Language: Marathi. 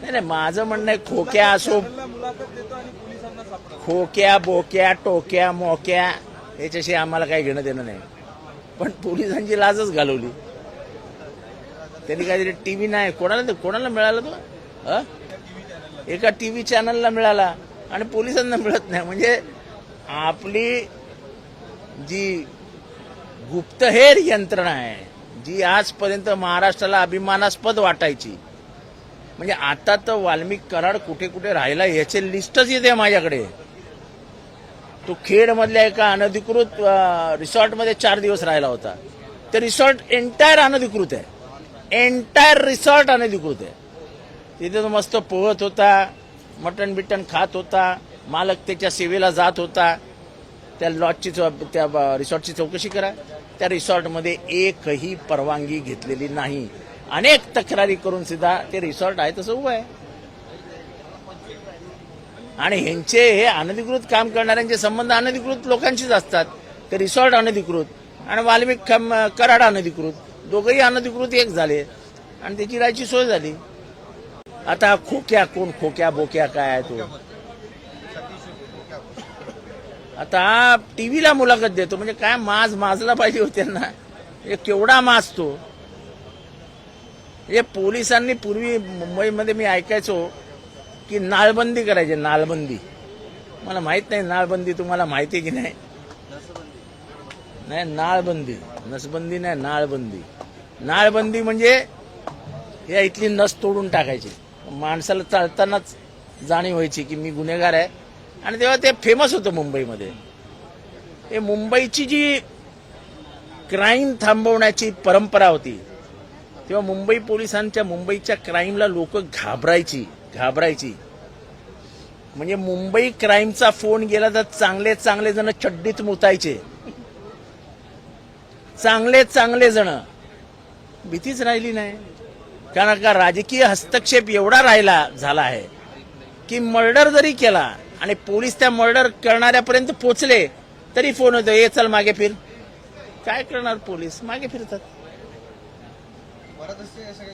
नाही नाही माझं म्हणणं आहे खोक्या असो खोक्या बोक्या टोक्या मोक्या याच्याशी आम्हाला काही घेणं देणं नाही. पण पोलिसांची लाजच घालवली. त्यांनी काहीतरी टीव्ही नाही कोणाला कोणाला मिळाला तो? एका एका टीव्ही चॅनलला मिळाला आणि पोलिसांना मिळत नाही. म्हणजे आपली जी गुप्तहेर यंत्रणा आहे जी आजपर्यंत महाराष्ट्राला अभिमानास्पद वाटायची म्हणजे आता तर वाल्मिक कराड कुठे कुठे राहिला याचे लिस्टच येते माझ्याकडे. तो खेडमधल्या एका अनधिकृत रिसॉर्टमध्ये चार दिवस राहिला होता. ते रिसॉर्ट एंटायर अनधिकृत आहे. एंटायर रिसॉर्ट अनधिकृत आहे. तिथे तो मस्त पोहत होता मटण बिटन खात होता मालक त्याच्या सेवेला जात होता. त्या लॉजची चौ- त्या ब- रिसॉर्टची चौकशी करा. त्या रिसॉर्टमध्ये एकही परवानगी घेतलेली नाही. अनेक तक्रारी करून सुद्धा ते रिसॉर्ट आहे तसं उभं आहे. आणि ह्यांचे हे अनधिकृत काम करणाऱ्यांचे संबंध अनधिकृत लोकांशीच असतात. ते रिसॉर्ट अनधिकृत आणि वाल्मिक कराड अनधिकृत. दोघंही अनधिकृत एक झाले आणि त्याची राहायची सोय झाली. आता खोक्या कोण खोक्या बोक्या काय आहे तो? आता टीव्हीला मुलाखत देतो म्हणजे काय माज माजला पाहिजे होते ना हे म्हणजे केवढा माजतो हे पोलिसांनी पूर्वी मुंबईमध्ये मी ऐकायचो की नाळबंदी करायची नाळबंदी मला माहीत नाही नाळबंदी तुम्हाला माहिती आहे की नाही? नाही नाळबंदी नसबंदी नाही नाळबंदी नाळबंदी म्हणजे या इथली नस तोडून टाकायची. माणसाला चालतानाच जाणीव व्हायची की मी गुन्हेगार आहे. आणि तेव्हा ते फेमस होतं मुंबईमध्ये. हे मुंबईची जी क्राईम थांबवण्याची परंपरा होती तेव्हा मुंबई पोलिसांच्या मुंबईच्या क्राईमला लोक घाबरायची घाबरायची. म्हणजे मुंबई क्राईमचा फोन गेला तर चांगले चांगले जण चड्डीत मुतायचे. चांगले चांगले जण. भीतीच राहिली नाही. कारण का राजकीय हस्तक्षेप एवढा राहिला झाला आहे की मर्डर जरी केला आणि पोलीस त्या मर्डर करणाऱ्यापर्यंत पोचले तरी फोन होतो ये चल मागे फिर. काय करणार पोलीस? मागे फिरतात. Bora dar essa